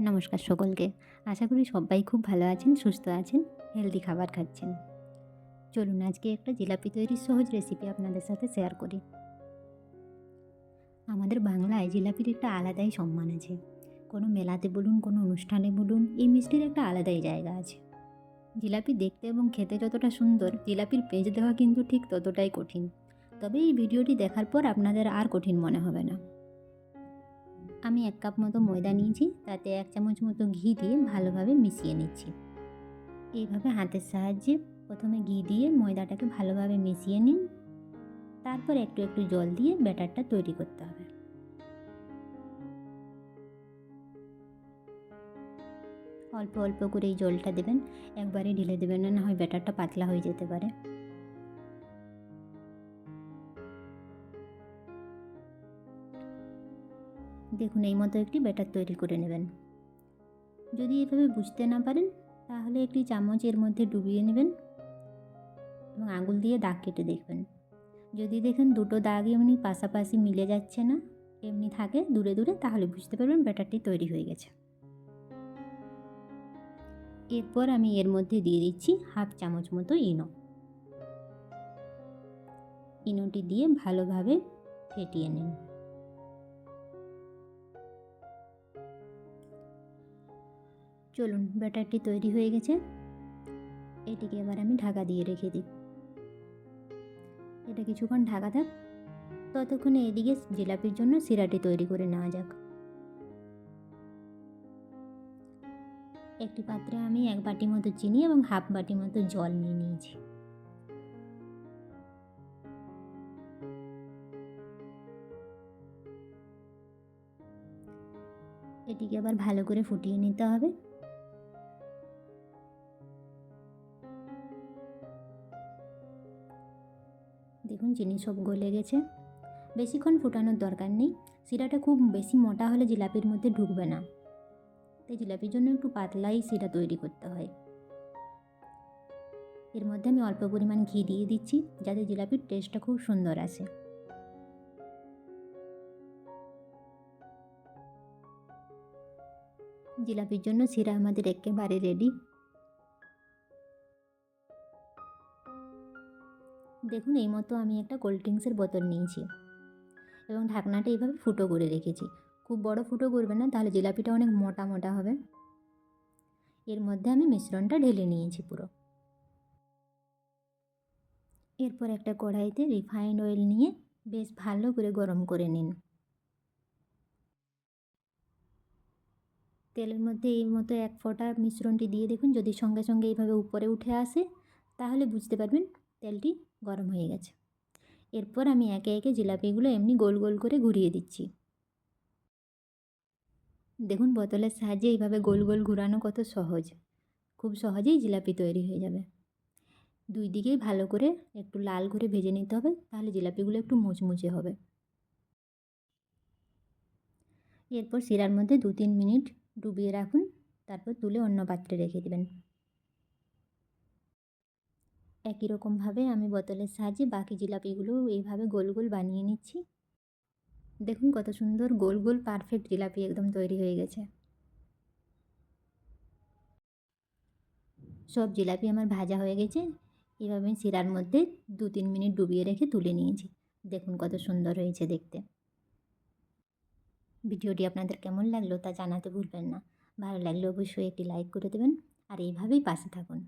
নমস্কার সকলকে। আশা করি সবাই খুব ভালো আছেন, সুস্থ আছেন হেলদি খাবার খাচ্ছেন। চলুন আজকে একটা জিলাপি তৈরির সহজ রেসিপি আপনাদের সাথে শেয়ার করি। আমাদের বাংলায় জিলাপির একটা আলাদাই সম্মান আছে। কোনো মেলাতে বলুন, কোনো অনুষ্ঠানে বলুন, এই মিষ্টির একটা আলাদাই জায়গা আছে। জিলাপি দেখতে এবং খেতে যতটা সুন্দর, জিলাপির পেঁচ দেওয়া কিন্তু ঠিক ততটাই কঠিন। তবে এই ভিডিওটি দেখার পর আপনাদের আর কঠিন মনে হবে না। আমি এক কাপ মতো ময়দা নিয়েছি, তাতে এক চামচ মতো ঘি দিয়ে ভালোভাবে মিশিয়ে নিচ্ছি। এইভাবে হাতের সাহায্যে প্রথমে ঘি দিয়ে ময়দাটাকে ভালোভাবে মিশিয়ে নিন। তারপর একটু একটু জল দিয়ে ব্যাটারটা তৈরি করতে হবে। অল্প অল্প করে এই জলটা দেবেন, একবারে ঢেলে দেবেন না হয় ব্যাটারটা পাতলা হয়ে যেতে পারে। দেখুন, এই মতো একটি ব্যাটার তৈরি করে নেবেন। যদি এভাবে বুঝতে না পারেন, তাহলে একটি চামচ এর মধ্যে ডুবিয়ে নেবেন এবং আঙুল দিয়ে দাগ কেটে দেখবেন। যদি দেখেন দুটো দাগ এমনি পাশাপাশি মিলে যাচ্ছে না, এমনি থাকে দূরে দূরে, তাহলে বুঝতে পারবেন ব্যাটারটি তৈরি হয়ে গেছে। এরপর আমি এর মধ্যে দিয়ে দিচ্ছি হাফ চামচ মতো ইনো। ইনোটি দিয়ে ভালোভাবে ফেটিয়ে নিন। চলুন, ব্যাটারটি তৈরি হয়ে গেছে। এটিকে এবার আমি ঢাকা দিয়ে রেখে দিই। এটা কিছুক্ষণ ঢাকা থাক। ততক্ষণে এদিকে জিলাপির জন্য সিরাটি তৈরি করে নেওয়া যাক। একটি পাত্রে আমি এক বাটি মতো চিনি এবং হাফ বাটি মতো জল নিয়ে নিয়েছি। এটিকে আবার ভালো করে ফুটিয়ে নিতে হবে। দেখুন চিনি সব গলে গেছে। বেশিক্ষণ ফোটানোর দরকার নেই। শিরাটা খুব বেশি মোটা হলে জিলাপির মধ্যে ঢুকবে না। তাই জিলাপির জন্য একটু পাতলাই শিরা তৈরি করতে হয়। এর মধ্যে আমি অল্প পরিমাণ ঘি দিয়ে দিচ্ছি যাতে জিলাপির টেস্টটা খুব সুন্দর আসে। জিলাপির জন্য শিরা আমাদের একেবারে রেডি দেখুন, এই মতো আমি একটা কোল্ড ড্রিঙ্কসের বোতল নিয়েছি এবং ঢাকনাটা এইভাবে ফুটো করে রেখেছি। খুব বড় ফুটো করবে না, তাহলে জিলাপিটা অনেক মোটা মোটা হবে। এর মধ্যে আমি মিশ্রণটা ঢেলে নিয়েছি পুরো। এরপর একটা কড়াইতে রিফাইন্ড অয়েল নিয়ে বেশ ভালো করে গরম করে নিন। তেলের মধ্যে এই মতো এক ফোঁটা মিশ্রণটি দিয়ে দেখুন, যদি সঙ্গে সঙ্গে এইভাবে উপরে উঠে আসে, তাহলে বুঝতে পারবেন তেলটি গরম হয়ে গেছে। এরপর আমি একে একে জিলাপিগুলো এমনি গোল গোল করে ঘুরিয়ে দিচ্ছি। দেখুন, বোতলের সাহায্যে এইভাবে গোল গোল ঘুরানো কত সহজ। খুব সহজেই জিলাপি তৈরি হয়ে যাবে। দুই দিকেই ভালো করে একটু লাল করে ভেজে নিতে হবে, তাহলে জিলাপিগুলো একটু মুচমুচে হবে। এরপর শিরার মধ্যে দু তিন মিনিট ডুবিয়ে রাখুন, তারপর তুলে অন্য পাত্রে রেখে দেবেন। একই রকমভাবে আমি বোতলের সাহায্যে বাকি জিলাপিগুলো এইভাবে গোল গোল বানিয়ে নিচ্ছি। দেখুন কত সুন্দর গোল গোল পারফেক্ট জিলাপি একদম তৈরি হয়ে গেছে। সব জিলাপি আমার ভাজা হয়ে গেছে। এভাবে আমি শিরার মধ্যে দু তিন মিনিট ডুবিয়ে রেখে তুলে নিয়েছি। দেখুন কত সুন্দর হয়েছে দেখতে। ভিডিওটি আপনাদের কেমন লাগল তা জানাতে ভুলবেন না। ভালো লাগলে অবশ্যই একটি লাইক করে দেবেন। আর এইভাবেই পাশে থাকুন।